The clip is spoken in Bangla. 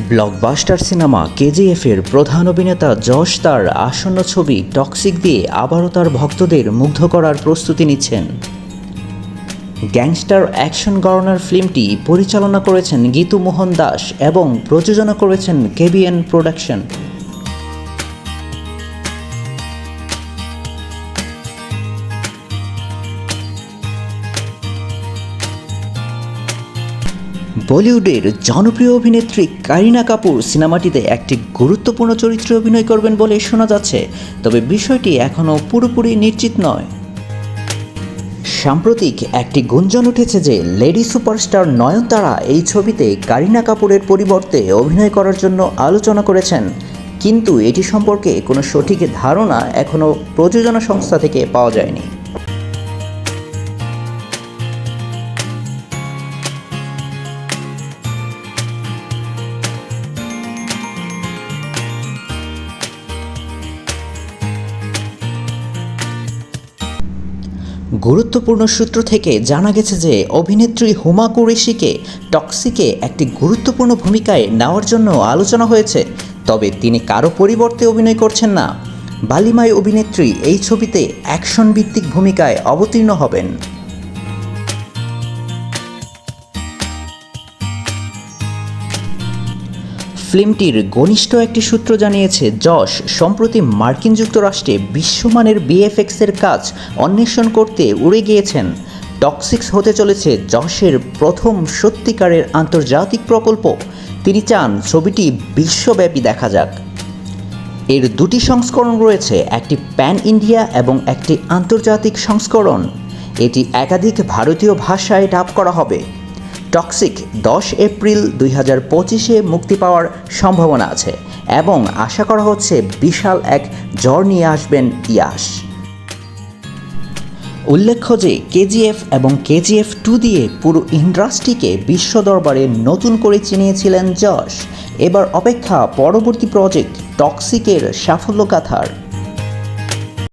ব্লকবাস্টার সিনেমা কেজিএফের প্রধান অভিনেতা যশ তার আসন্ন ছবি টক্সিক দিয়ে আবারও তার ভক্তদের মুগ্ধ করার প্রস্তুতি নিচ্ছেন। গ্যাংস্টার অ্যাকশন গড়নার ফিল্মটি পরিচালনা করেছেন গীতু মোহন দাস এবং প্রযোজনা করেছেন কেবিএন প্রোডাকশন। বলিউডের জনপ্রিয় অভিনেত্রী কারিনা কাপুর সিনেমাটিতে একটি গুরুত্বপূর্ণ চরিত্রে অভিনয় করবেন বলে শোনা যাচ্ছে, তবে বিষয়টি এখনও পুরোপুরি নিশ্চিত নয়। সাম্প্রতিক একটি গুঞ্জন উঠেছে যে লেডি সুপারস্টার নয়নতারা এই ছবিতে কারিনা কাপুরের পরিবর্তে অভিনয় করার জন্য আলোচনা করেছেন। কিন্তু এটি সম্পর্কে কোনো সঠিক ধারণা এখনও প্রযোজনা সংস্থা থেকে পাওয়া যায়নি। গুরুত্বপূর্ণ সূত্র থেকে জানা গেছে যে অভিনেত্রী হুমা কুরেশিকে টক্সিকে একটি গুরুত্বপূর্ণ ভূমিকায় নেওয়ার জন্য আলোচনা হয়েছে, তবে তিনি কারও পরিবর্তে অভিনয় করছেন না। বালিমায় অভিনেত্রী এই ছবিতে অ্যাকশন ভিত্তিক ভূমিকায় অবতীর্ণ হবেন। ফিল্মটির ঘনিষ্ঠ একটি সূত্র জানিয়েছে, যশ, সম্প্রতি মার্কিন যুক্তরাষ্ট্রে বিশ্বমানের বিএফএক্সের কাজ অন্বেষণ করতে উড়ে গিয়েছেন। টক্সিক্স হতে চলেছে যশের প্রথম সত্যিকারের আন্তর্জাতিক প্রকল্প। তিনি চান ছবিটি বিশ্বব্যাপী দেখা যাক। এর দুটি সংস্করণ রয়েছে, একটি প্যান ইন্ডিয়া এবং একটি আন্তর্জাতিক সংস্করণ। এটি একাধিক ভারতীয় ভাষায় ডাব করা হবে। টক্সিক দশ এপ্রিল দুই হাজার পঁচিশে মুক্তি পাওয়ার সম্ভাবনা আছে এবং আশা করা হচ্ছে বিশাল এক জ্বর নিয়ে আসবেন ইয়াশ। উল্লেখ্য যে কেজিএফ এবং কেজিএফ টু দিয়ে পুরো ইন্ডাস্ট্রিকে বিশ্ব দরবারে নতুন করে চিনিয়েছিলেন যশ। এবার অপেক্ষা পরবর্তী প্রজেক্ট টক্সিকের সাফল্য গাথার